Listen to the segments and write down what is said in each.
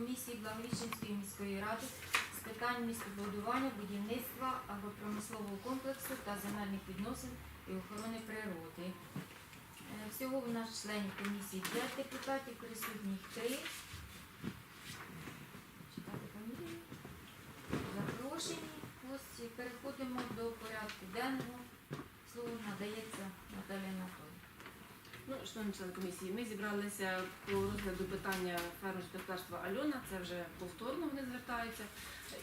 комісії Благовіщенської міської ради з питань містобудування, будівництва, агропромислового комплексу та земельних відносин і охорони природи. Е, Всього в нас членів комісії 5 депутатів, присутніх 3. Читати фамілії. Запрошені гості. Переходимо до порядку денного. Слово надається Наталії Анатолій. Ну, шановні члени комісії, ми зібралися по розгляду питання фермерського господарства Альона. Це вже повторно вони звертаються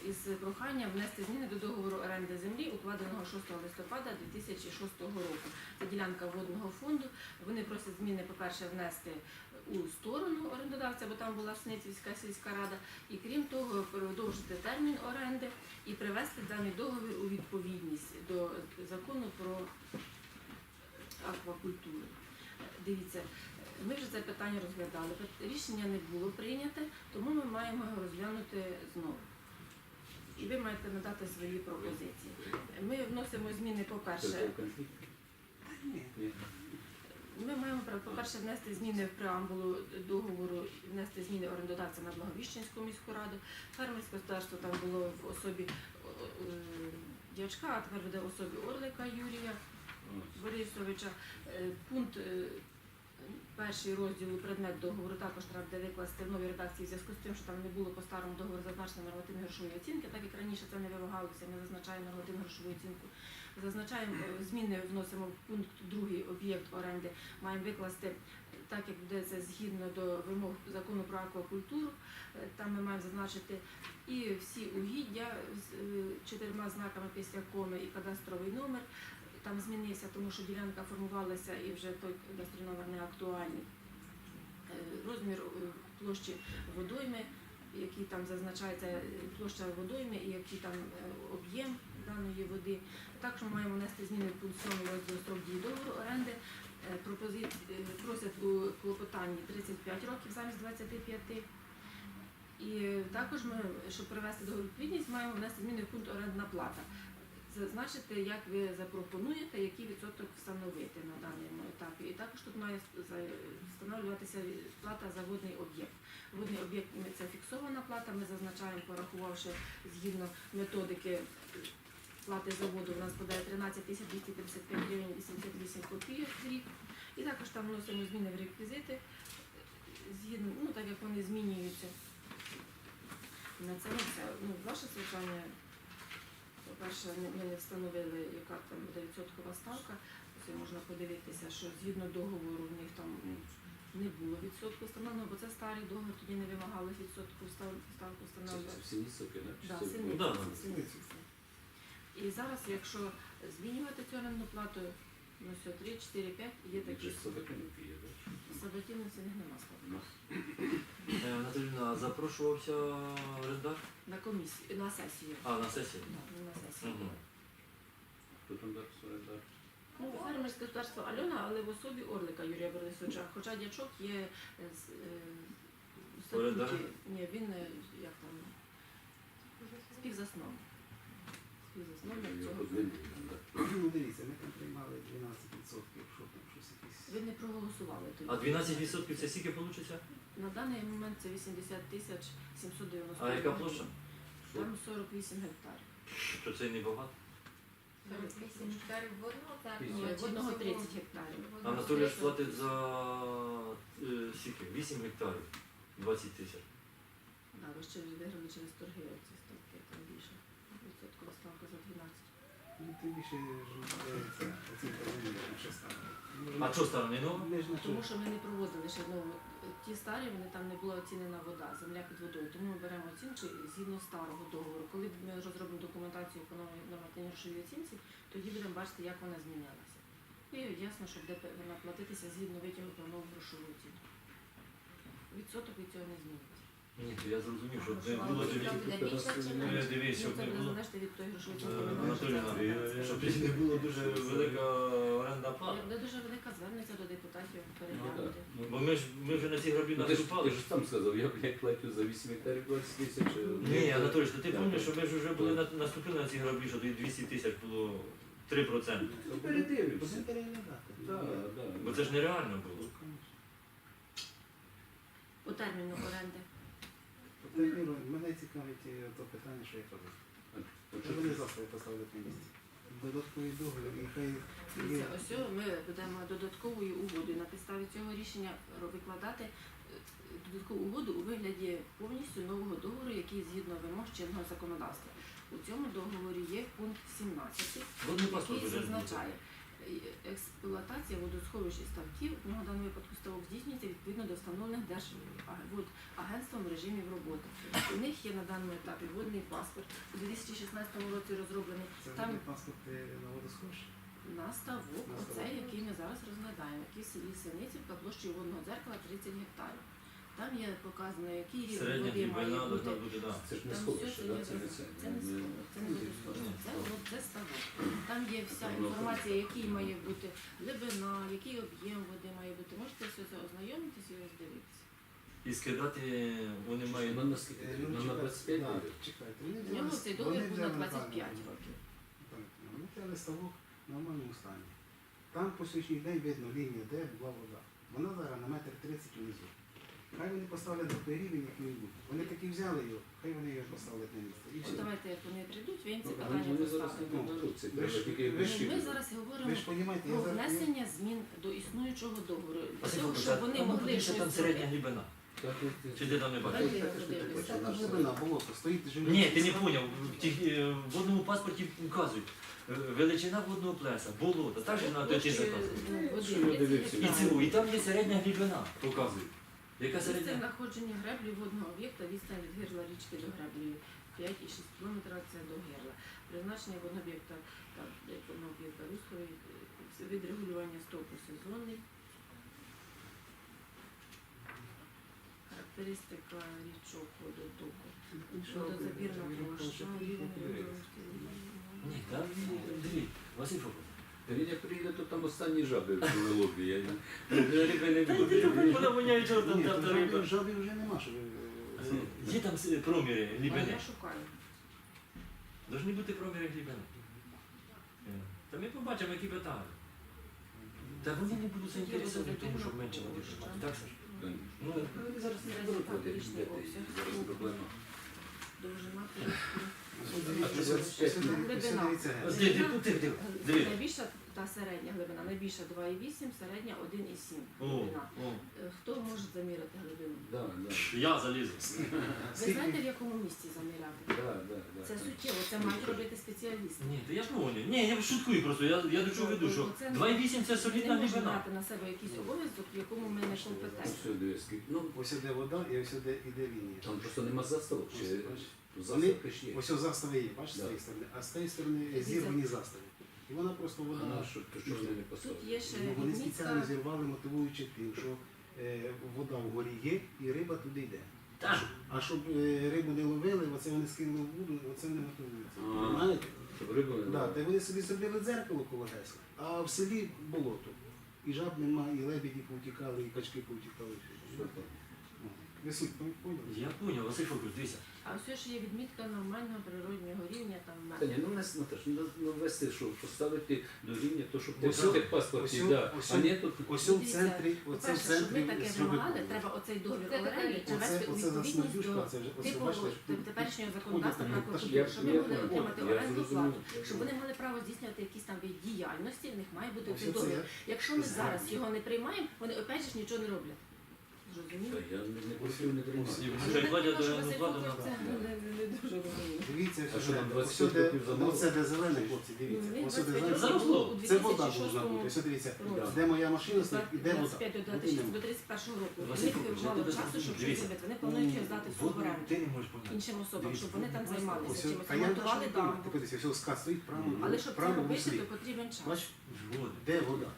із проханням внести зміни до договору оренди землі, укладеного 6 листопада 2006 року. Це ділянка водного фонду. Вони просять зміни, по-перше, внести у сторону орендодавця, бо там була Сницівська сільська рада, і крім того, продовжити термін оренди і привести даний договір у відповідність до закону про аквакультуру. Дивіться, ми вже це питання розглядали. Рішення не було прийняте, тому ми маємо його розглянути знову. І ви маєте надати свої пропозиції. Ми вносимо зміни, по-перше, ми маємо по-перше, внести зміни в преамбулу договору, внести зміни орендодавця на Благовіщенську міську раду. Фермерське господарство там було в особі е, е, дячка, а тепер буде в особі Орлика Юрія Борисовича. Е, Пункт е, перший розділу предмет договору також треба буде викласти в новій редакції в зв'язку з тим, що там не було по старому договору зазначено нормативні грошової оцінки, так як раніше це не вимагалося, ми зазначаємо нормативну грошову оцінку. Зазначаємо е, зміни, вносимо в пункт другий об'єкт оренди. Маємо викласти так, як буде це згідно до вимог закону про аквакультуру. Там ми маємо зазначити і всі угіддя з чотирма знаками після коми і кадастровий номер. Там змінився, тому що ділянка формувалася і вже той кадастровий номер не актуальний. Е, Розмір е, площі водойми, який там зазначається е, площа водойми і який там об'єм даної води. Також ми маємо внести зміни в пункт 7 розділу строк дії договору оренди. Просять у клопотанні 35 років замість 25. І також ми, щоб привести до відповідність, маємо внести зміни в пункт орендна плата. Зазначити, як ви запропонуєте, який відсоток встановити на даному етапі. І також тут має встановлюватися плата за водний об'єкт. Водний об'єкт це фіксована плата. Ми зазначаємо, порахувавши згідно методики плати за воду, у нас подає 13 тисяч 255 гривень 88 копійок в рік. І також там вносимо зміни в реквізити, згідно, ну так як вони змінюються. На ну, це ну, ваше звичайне. По-перше, ми- не встановили, яка там буде відсоткова ставка. Це можна подивитися, що згідно договору в них там не було відсотку встановлено, бо це старий договір, тоді не вимагалось відсотку став- ставку встановлювати. Да, так? да. синиці. І зараз, якщо змінювати цю орендну плату, ну все, 3, 4, 5, є такі. Такі собакинки є, так? Саботівниці в нема складу. Е, запрошувався орендар? На комісію, на сесію. А, на сесії. Да, не на сесію. Мгм. Хто там так орендар? Ну, фермерське господарство Альона, але в особі Орлика Юрія Борисовича. Хоча дячок є е, з, е, в статуті. Орендар? Ні, він е, як там співзасновник. Цього. Ну, дивіться, ми там приймали 12%, що там щось якісь. Ви не проголосували тоді. А 12% це скільки вийде? На даний момент це 80 тисяч 790. А яка площа? Там 48 гектарів. То це не багато. 48 гектарів водного так? Ні, в одного 30 гектарів. Анатолій ж платить за е, скільки? 8 гектарів. 20 тисяч. Да, ви ще виграли через торги оці ставки, там більше. Відсоткова ставка за 12. Ну, тим більше ж здається, оцінка землі що стане. А що сторони? Ми ж на Тому що ми не проводили ще знову ті старі, вони там не була оцінена вода, земля під водою. Тому ми беремо оцінку згідно старого договору. Коли ми розробимо документацію по новій нормативній грошовій оцінці, тоді будемо бачити, як вона змінялася. І ясно, що буде вона платитися згідно витягу про нову грошову оцінку. Відсоток від цього не зміниться. Ні, то я зрозумів, що не було Е. Дивись, Ну, щоб це не було. Анатоліна, це щоб не дуже велика оренда плата. Буде дуже велика, звернеться до депутатів Ну, переглянути. Бо ми ж ми вже на ці граблі Ну, ти ж наступали. ти ж сам сказав, я, платю за 8 гектарів 20 тисяч. е, Ні, ну, Анатолій, що ти пам'ятаєш, що ми ж вже були на- наступили на ці граблі, що тоді 200 тисяч було 3%. Ну, передивлюся. Так. Бо це ж нереально було. По терміну оренди. Тепер мене цікавить е, то питання, що я кажу. Що вони застави поставили на місці? Додатковий договір, і хай є. Ось ми будемо додатковою угодою на підставі цього рішення викладати е, додаткову угоду у вигляді повністю нового договору, який згідно вимог чинного законодавства. У цьому договорі є пункт 17, який зазначає, експлуатація водосховищ і ставків, в нього даному випадку ставок здійснюється відповідно до встановлених Держводагентством режимів роботи. У них є на даному етапі водний паспорт. У 2016 році розроблений Це Там- буде паспорт е, на водосховище? на ставок, На оцей, ставок. який ми зараз розглядаємо, який в селі Синицівка площею водного дзеркала 30 гектарів. Там є показано, який рівень Середня води має глибина бути. должна бути, да. Це ж не Там сховище, все да? є Це не це. це не ставок, це не це, от, це ставок. Там є вся інформація, який має бути глибина, який об'єм води має бути. Можете все це ознайомитись і роздивитися. І скидати вони мають. Ну, наскільки? Е, Ну, на чекайте, 25 да, буде? Чекайте, вони У нього цей договір був на 25 років. Ми взяли ставок в нормальному стані. Там по сьогоднішній день видно лінія, де була вода. Вона зараз на метр 30 внизу. Хай вони поставлять на той рівень, як він був. Вони таки взяли його, хай вони його поставлять на місце. І От все. давайте, як вони прийдуть, він ці Ну, питання Вони зараз поставить. тут, це треба тільки ви ж-. Ми зараз говоримо Ви ж розумієте, я про зараз... внесення змін до існуючого договору. Для того, щоб вони могли що щось там середня зробити. глибина. Так, от, Чи де там не бачиш? Дайте я подивлюся. Це наш глибина, болото, стоїть живий. Ні, ти не поняв. В е, В водному паспорті вказують. е, Величина водного плеса, болото, так же на Площею, ну, води Що я дивився? І цілу, і там є середня глибина, показують. Яка середня? знаходження греблі водного об'єкта відстань від гирла річки до греблі 5,6 км це до гирла. Призначення водного об'єкта та водного об'єкта русловий е, від регулювання стопу сезонний. Характеристика річок водотоку. Водозабірна площа, Ні, там диві, Василь Фокус. Він як приїде, то там останні жаби в лобі. Я я риби не там, вона воняє, що там та риба. жабів- жабів вже нема, що ви... Е, Є там проміри А глибини. я шукаю. Должні бути проміри глибини. Е, Та ми побачимо, які питання. Та вони не будуть заінтересовані в тому, щоб менше води приймати. Так, Саш? Ну, Зараз річний де. Зараз проблема. Довжина глибина? Найбільша та середня глибина, найбільша 2,8, середня 1,7 глибина. Е, Хто може заміряти глибину? Я залізу. Ви знаєте, в якому місці заміряти? Це суттєво, це мають робити спеціалісти. Ні, я ж говорю. Ні, я шуткую просто, я, я до чого веду, що Це 2,8 це Не солідна можна глибина. брати на себе якийсь обов'язок, в якому ми не Ось компетентні. Ну, ось іде вода і ось іде іде лінія. Там просто нема заставок. Ось, бачиш. Є. Ось ось застави є, бачиш, з цієї сторони, а з тієї сторони зірвані застави. І вона просто А вода. що, то що вони не Тут поставили? є ще Ну, вони спеціально зірвали, мотивуючи тим, що е, вода вгорі є і риба туди йде. Так. А щоб е, рибу не ловили, оце вони скинули в воду, оце не мотивується. А. Знаєте? Щоб риба не Да, та вони собі зробили дзеркало коло гесла, а в селі болото. І жаб нема, і лебеді повтікали, і качки повтікали. Там? Ви суть поняли? Я поняв, Василь Фокус, дивися. А все ж є відмітка нормального природнього рівня там Та ні, метр. ну нас Наташ, ну, ну вести, що поставити до рівня, то щоб ти Ось в о- паспорті, ось да. ось а не тут. Ось у Дивіться, центрі, оце в По-перше, щоб центрі ми таке зробити вимагали, треба оцей договір Це оренди привести у оце за відповідність до це вже, оце бачите, те- теперішнього законодавства про ну, культуру, щоб я ми могли понял, отримати я оренду зрозумів. плату, щоб вони мали право здійснювати якісь там від діяльності, в них має бути Ось цей договір. Якщо ми зараз зараз. його не приймаємо, вони опять же ж нічого не роблять. Я не просив, не. Вже не- дуже. Дивіться, А що там, ось 25 де, років ну, це де зелене, хлопці, дивіться. Ну, Ось де 25 зелене. Заросло. у Це вода 2006 повинна бути. Ось дивіться, році. де моя машина стоїть, і де вода. 25 до От 26 іменно. 31 року. У Василь них мало часу, щоб щось Дивіться. зробити. Вони планують його здати в Водну ти не можеш поняти. іншим особам, щоб вони там Ось, займалися чимось, а я ремонтували дамбу. ти ось скат стоїть право, Але щоб це право робити, то потрібен час. Бач, де вода?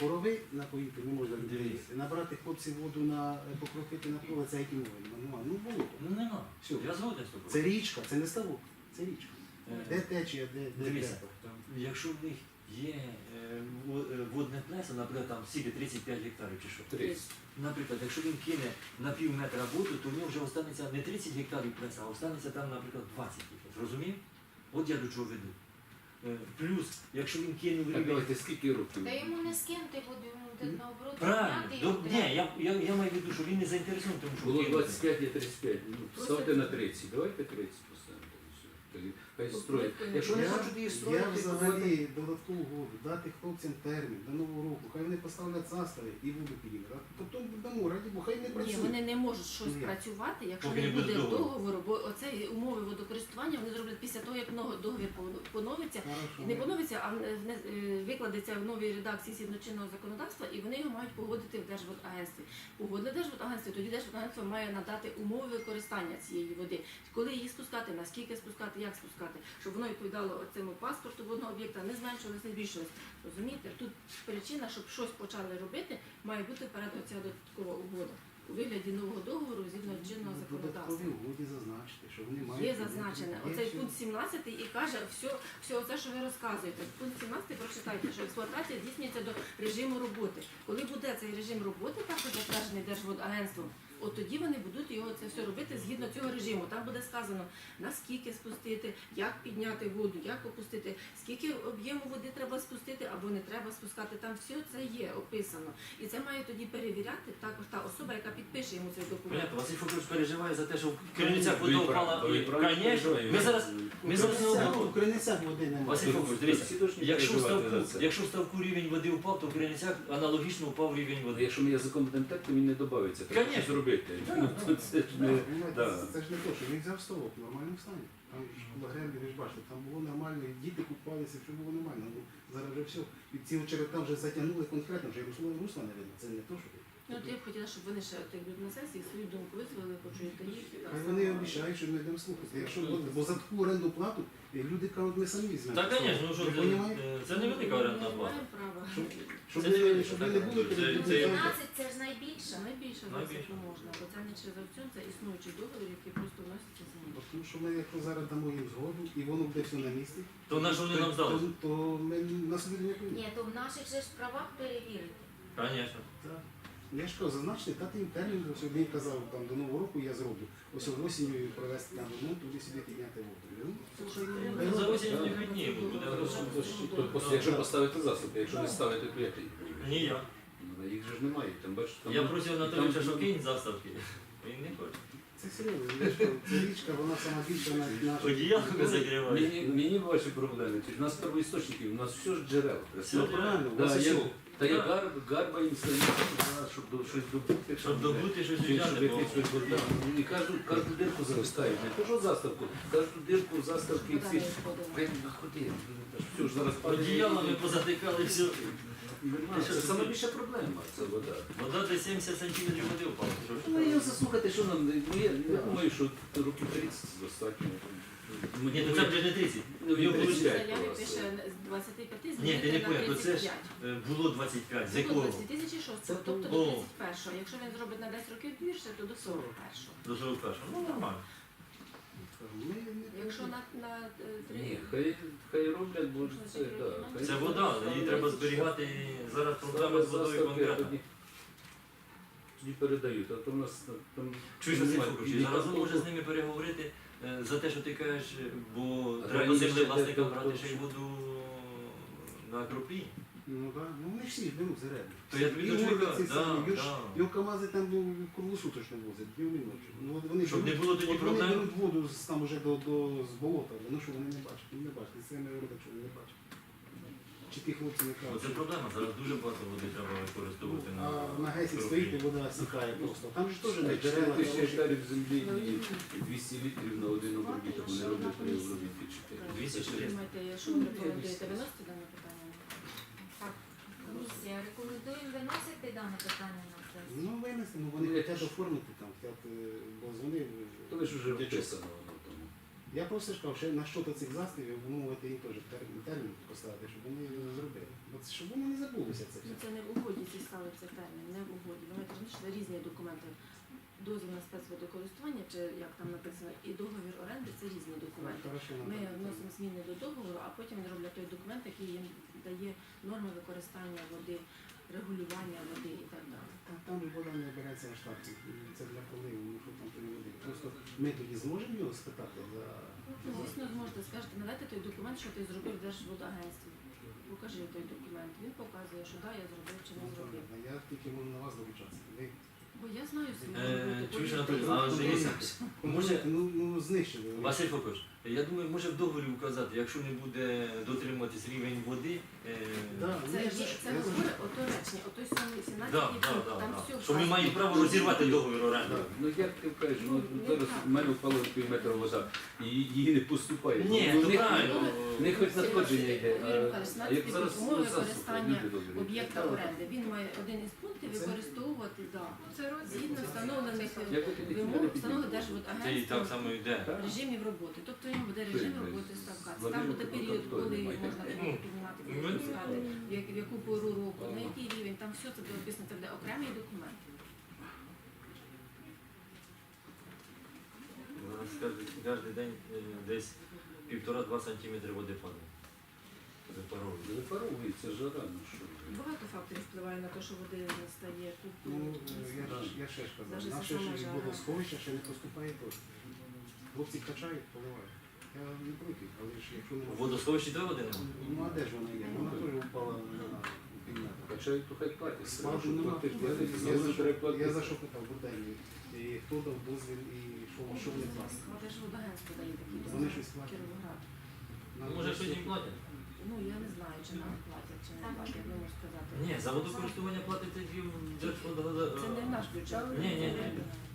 Корови напоїти не можна людей. Набрати хлопців воду на покропити на поле, це які мови. Нема. Ну було. Ну нема. Все. Я згоден з тобою. Це річка, це не ставок, це річка. Е, Де течія, де, де Дивіться, тепер. якщо в них є е, во- е, водне плесо, наприклад, там скільки 35 гектарів чи що. 30. Наприклад, якщо він кине на пів метра воду, то в нього вже останеться не 30 гектарів плеса, а останеться там, наприклад, 20 гектарів. Зрозумів? От я до чого веду. Е, Плюс, якщо він кинув Так, рівень. давайте скільки років? Та йому не скинути буде, йому буде наоборот. Правильно, до, його ні, я, я, я маю в виду, що він не заінтересований, тому що Було кинути. 25, є 35. Ну, ставте на 30. Давайте 30 поставимо. і все. Тоді Хай строять. Якщо не хочуть її я строїти, то взагалі додаткову угоду, дати хлопцям термін до нового року, хай вони поставлять застави і воду підіймуть. Тобто дамо, раді, бо хай не Ні, працюють. вони не можуть щось Ні. працювати, якщо Поки не не буде буде договору. договору, бо оце умови водокористування вони зроблять після того, як много- договір пон- поновиться. Хорошо. Не поновиться, а е, викладеться в новій редакції сідночинного законодавства, і вони його мають погодити в Держводагентстві. Погодили Держводагентство, тоді Держводагентство має надати умови використання цієї води. Коли її спускати, наскільки спускати, як спускати, щоб воно відповідало цьому паспорту водного об'єкта, не зменшилось, не збільшилось. Розумієте? Тут причина, щоб щось почали робити, має бути вперед оця додаткова угода у вигляді нового договору згідно чинного законодавства. додатковій угоді зазначити, що вони мають... Є зазначене. Оцей пункт 17 і каже все, все це, що ви розказуєте. Пункт 17 прочитайте, що експлуатація здійснюється до режиму роботи. Коли буде цей режим роботи, також затверджений Держводагентством, от тоді вони будуть його це все робити згідно цього режиму. Там буде сказано, наскільки спустити, як підняти воду, як опустити, скільки об'єму води треба спустити або не треба спускати. Там все це є описано. І це має тоді перевіряти також та особа, яка підпише йому цей документ. Понятно, Василь Фокович переживає за те, що в Криницях Ви вода прав- ви ми зараз, ми зараз не обговоримо. У Криницях води немає. Василь Фокович, дивіться, Всі должні якщо в переживати ставку, за це. якщо в ставку рівень води впав, то в Криницях аналогічно впав рівень води. Якщо ми язиком будемо так, то він не додається. Треба Конечно. Робити. Ну, да. Це ж не... те, да. це- Це ж не то, що він взяв ставок в нормальному стані. Там ж була гребля, ви ж бачите, там було нормально, і діти купалися, все було нормально. Ну, зараз вже все. І ці очерета вже затягнули конкретно, вже русло русла не видно. Це не то, що Ну, от я б хотіла, щоб вони ще так будуть на сесії свою думку висловили, почуєте їх. і так Хай само. вони обіцяють, що ми йдемо слухати. Якщо буде, бо за таку оренду плату е, люди кажуть, ми самі візьмемо. Так, звісно, ну що Ви це, понімаєте? це не велика орендна Ми плата. маємо право. Щоб Це ви щоб ви не були це- перед це- людьми. 12 це ж найбільше. Найбільше Найбільше. це можна, бо це не через аукціон, це існуючий договір, який просто вноситься зміни. Бо Тому що ми, якщо зараз дамо їм згоду, і воно буде все на місці, То на що вони нам здали? то, то ми на собі не повинні. Ні, то в наших же ж правах перевірити. Звісно. Так. Я ж кажу, зазначити, дати їм термін, один казав, там до нового року я зроблю. Ось осінню провести там ремонт, туди сюди підняти воду. Ну, Слушай, За осінь не підніме, буде Просто- просто. то- просто Якщо поставити засоби, якщо не ставити, то як? Ні, я. Ну, Їх же ж немає. Там, бачиш, там, Я просив Анатолійовича, там- що кинь заставки. Він не хоче. Це серйозно, я ж кажу, ця річка, вона сама більша на наша. Одіялко закриває. Мені, мені ваші проблеми. У нас первоісточники, у нас все ж джерела. Ну, правильно, у Да, вас я, все. Та я гар, гарба, їм стоїть, щоб щось добути. Щоб добути щось Чи взяти, щоб якесь щось да. І кажу, кожну дирку заростають. Не то, що заставку, кожну дирку заставки ці. ми входимо? Все ж зараз падає. одіялами позатикали все. Нема, Це саме більша проблема, це вода. Вода десь 70 сантиметрів води впала. Що ж Ну, я заслухати, що нам, ну, я, я думаю, що років 30 достатньо. Ні, то це вже не 30. Ну, він було- тридцять. заяві просто. пише з 25 Ні, ти не на поняв, то це ж 35. е, було 25. З якого? 2006, Це тобто було. до 31-го. Якщо він зробить на 10 років більше, то до 41-го. До 41-го. Ну, нормально. Ми не Якщо на, на е, три Ні, хай, хай роблять, бо ж це, да. хай- Це вода, її треба зберігати. і Зараз проблема з водою а тоді- передають, а то в нас там... Чуєш, немає Фокович, ні зараз може з ними переговорити е, за те, що ти кажеш, бо А треба раніше землі власникам де- брати ще й воду на кропі. Ну так, ну вони всі ж беруть заряд. То я тобі ці да, да. Його КАМАЗи там ну, круглосуточно возять, днем і ночі. Ну, от вони Щоб не беруть- було тоді от вони беруть воду з, там уже до, до, з болота, ну що вони не бачать, вони не бачать, і це не роблять, що вони не бачать. Чи ті хлопці не Оце кажуть. проблема, зараз дуже багато води треба використовувати Ну, на а на гесі стоїть і вода сікає просто. Там же ж теж не 4 джерела. тисячі там гектарів землі і 200 літрів на один обробіток вони роблять при обробітці 4. 200 Думаєте, що ви рекомендуєте виносити дане питання? Комісія рекомендуємо виносити дане питання на сесію. Ну, винесли, ну вони Ну, хочуть ж. оформити там, хочуть, е, бо вони. То ви ж вже вписано воно тому. Я просто сказав, що на що цих заставів вимовити їм теж термін, термін поставити, щоб вони не зробили. От щоб вони не забулися це Ну, це не в угоді ці стали це термін, не в угоді. Вони знайшли різні документи. Дозвіл на спецводокористування, чи як там написано, і договір оренди це різні документи. Ми вносимо зміни до договору, а потім роблять той документ, який їм дає норми використання води, регулювання води і так далі. Там, вода не береться на штат. Це для поливу, ну що там води. Просто ми тоді зможемо його спитати за Ну, Звісно, зможете скажете, надайте той документ, що ти зробив Держводагентстві. Покажи той документ. Він показує, що да, я зробив чи не зробив. я тільки можу на вас долучатися. Бо я знаю свою Е, бути. чуєш, Анатолій, а вже є. Може, ну, ну знищили. Василь Фокович, я думаю, може в договорі вказати, якщо не буде дотримуватись рівень води, е, Да, ну, Це, є, це говорить ото речення, ото 17 да, пункт, да, да, там да. все що ми маємо право розірвати договір оренди. Да. Ну як ти кажеш, ну Ну, зараз в мене впало пів метра вода, і її не поступає. Ні, ну, то не- правильно. Не хоч надходження йде, а, а як зараз умови використання люди добрі. Об'єкта оренди. Він має один із пунктів використовувати да. згідно встановлених Як ви тоді вимог мене встановлених підіймете? Це і так Держводагентством само йде. Режимів роботи. Тобто йому буде режим роботи ставкатися. Там буде період, коли можна Ну, піднімати, ну, в яку пору року, на який рівень, там все це буде описано, це буде окремий документ. Кожен, кожен день е, десь півтора-два сантиметри води падає. Випаровує. Випаровується жара, ну що. Багато факторів впливає на те, що води не стає тут. Ну, я, ж, я ще ж казав, наше ж водосховище ще не поступає дощ. Хлопці качають, поливають. Я не проти, але ж якщо У водосховищі де води немає? Ну а де ж вона є? Вона теж впала на підняти. Качають, то хай платять. Складу Що нема. Я, Платити, я, за за треба платити? я за що питав Бурденні? І хто дав дозвіл і що, що вони платять? Але ж водагентство дає такі Вони дозволи. платять. Кіровоград. Може щось їм платять? Ну я не знаю, чи нам платять, чи не платять, не можу сказати. Ні, за водокористування платить тоді Держводо- Це не в наш бюджет. Ні, ні, ні.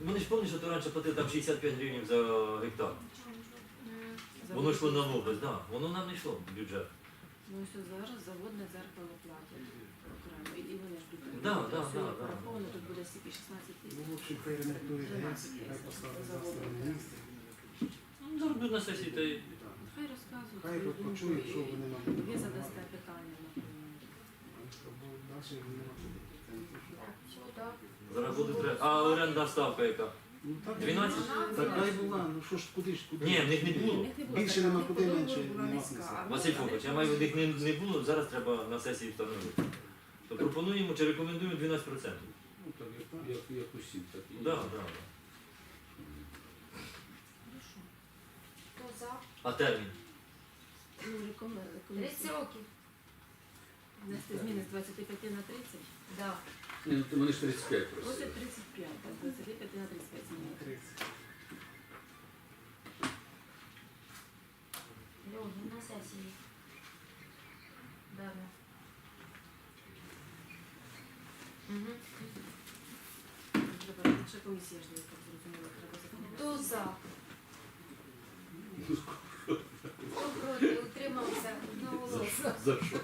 Вони ж пам'ятають, що то раніше платили там 65 гривень за гектар. Воно йшло на область, так. Воно нам не йшло в бюджет. Ну все зараз заводне дзеркало платять окремо. І вони ж тут. Да, буде да, все да, да. пораховано, тут буде стільки 16 Ну, тисяч. в общем, хай ремонтують ГЕС, хай поставить на місце. Ну, Заробив на сесії та й Хай розказують. Хай свою почують, що і- вони нам Ви пропонують. задасте питання, наприклад. Бо далі що- що зараз буде треба. А оренда ставка яка? Ну, так, 12? Так хай була, ну що ж, куди ж, куди? Ні, в них не було. них не було Більше нема куди, менше нема смисла. Василь Фокович, я маю в них не, не було, зараз треба на сесії встановити. То пропонуємо чи рекомендуємо 12%. Ну так, як, як, як усім, так і. Да, да, да. Хто за? А термін? Ну, рекомен- 30 років. Внести зміни з 25 на 30. Да. Ні, ну, вони ж 35 Просять просили. 35, так, 25 на 35 зміни. 30. Льоні, на сесії. Дарна. Угу. Треба, ще комісія ж не так зрозуміла, треба Хто за? Хто проти? Утримався? Одноголосно. За що?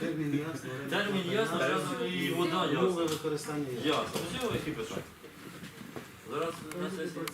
Термін ясно. Термін ясно, зразу і вода ясна. використання. Ясно. Які питання. Зараз на сесії.